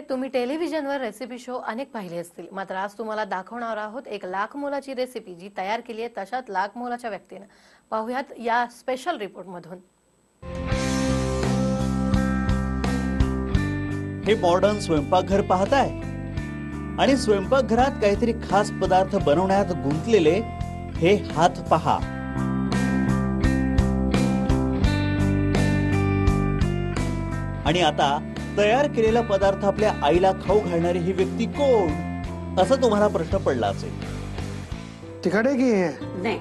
तुम्ही टेलिव्हिजनवर recipe show अनेक पाहिले असतील. मात्र आज तुम्हाला दाखवणार आहोत एक लाख मोलाची रेसिपी जी तयार केली आहे तशाच लाख मोलाच्या व्यक्तीनं. पाहुयात या स्पेशल रिपोर्टमधून हे मॉडर्न स्वयंपाकघर पाहताय? आणि स्वयंपाकघरात काहीतरी खास पदार्थ बनवण्यात गुंतलेले हे हात पहा. आणि आता तयार केलेला पदार्थ आपल्या आईला खाऊ घालणारी ही व्यक्ती कोण? असा तुम्हाला प्रश्न पडला असेल. तिकडे की हे? नाही.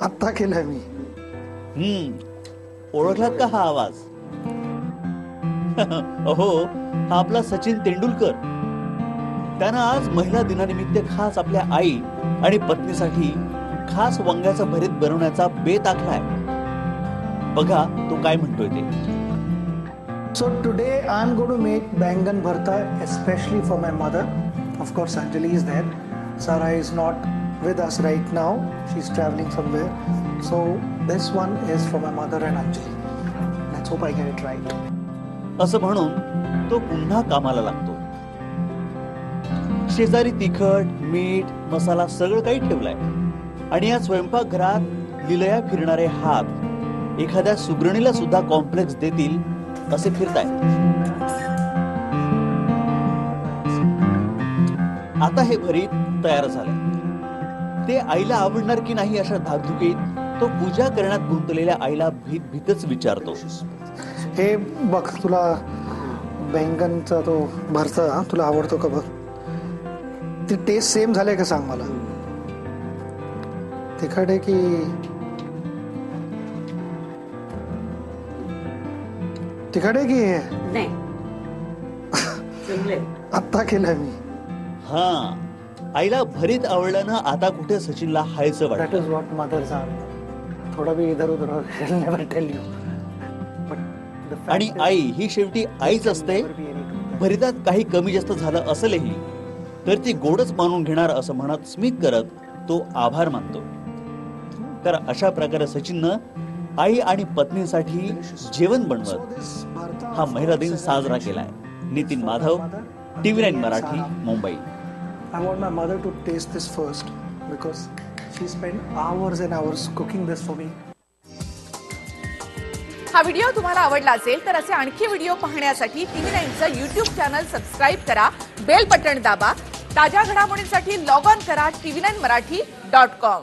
आत्ता केलंय मी. हम्म. ओळखलात का हा आवाज? अहो हा आपला सचिन तेंडुलकर. त्यानं आज महिला दिनानिमित्त खास आपल्या आई आणि पत्नीसाठी खास वांग्याचं भरीत बनवण्याचा बेत आखलाय बघा तो काय म्हणतोय ते. So today I'm going to make bangan bharta especially for my mother. Of course, Anjali is there. Sara is not with us right now. She's traveling somewhere. So this one is for my mother and Anjali. Let's hope I get it right. असं म्हणून तो पुन्हा कामाला लागतो शेजारी तिखट मीठ मसाला सगळं काही ठेवलाय आणि या स्वयंपाकघरात लिलया फिरणारे हात एखाद्या सुगरणीला सुद्धा कॉम्प्लेक्स देतील असे फिरताय. आता हे भरीत तयार झाले ते आईला आवडणार की नाही अशा धाकधुकीत तो पूजा करण्यात गुंतलेल्या आईला भीत भीतच विचारतो. हे बघ तुला बैंगनचा तो भरता तुला आवडतो का बघ? ती टेस्ट सेम झाले का सांग मला? तिखट आहे की आहे की हे? नाही. जमले आत्ता केलंय मी. हा. आईला भरीत आवडल्यानं आता कुठे सचिनला हायचं वाटत? इज वॉट मदर्स आर थोडा भी इधर उधर नेवर टेल यू आणि आई ही शेवटी आईच असते. भरितात काही कमी जास्त झालं असेलही तर ती गोडच मानून घेणार असं म्हणत स्मित करत तो आभार मानतो. तर अशा प्रकारे सचिननं आई आणि पत्नीसाठी जेवण बनवत. हा महिला दिन साजरा केलाय. Nitin Madhav TV nine Marathi Mumbai. I want my mother to taste this first because she spent hours and hours cooking this for me. हा व्हिडिओ तुम्हाला आवडला असेल तर असे आणखी व्हिडिओ पाहण्यासाठी टीव्ही नाईनचं युट्यूब चॅनल सबस्क्राईब करा बेल बटण दाबा ताज्या घडामोडींसाठी लॉग ऑन करा TV nine Marathi dot com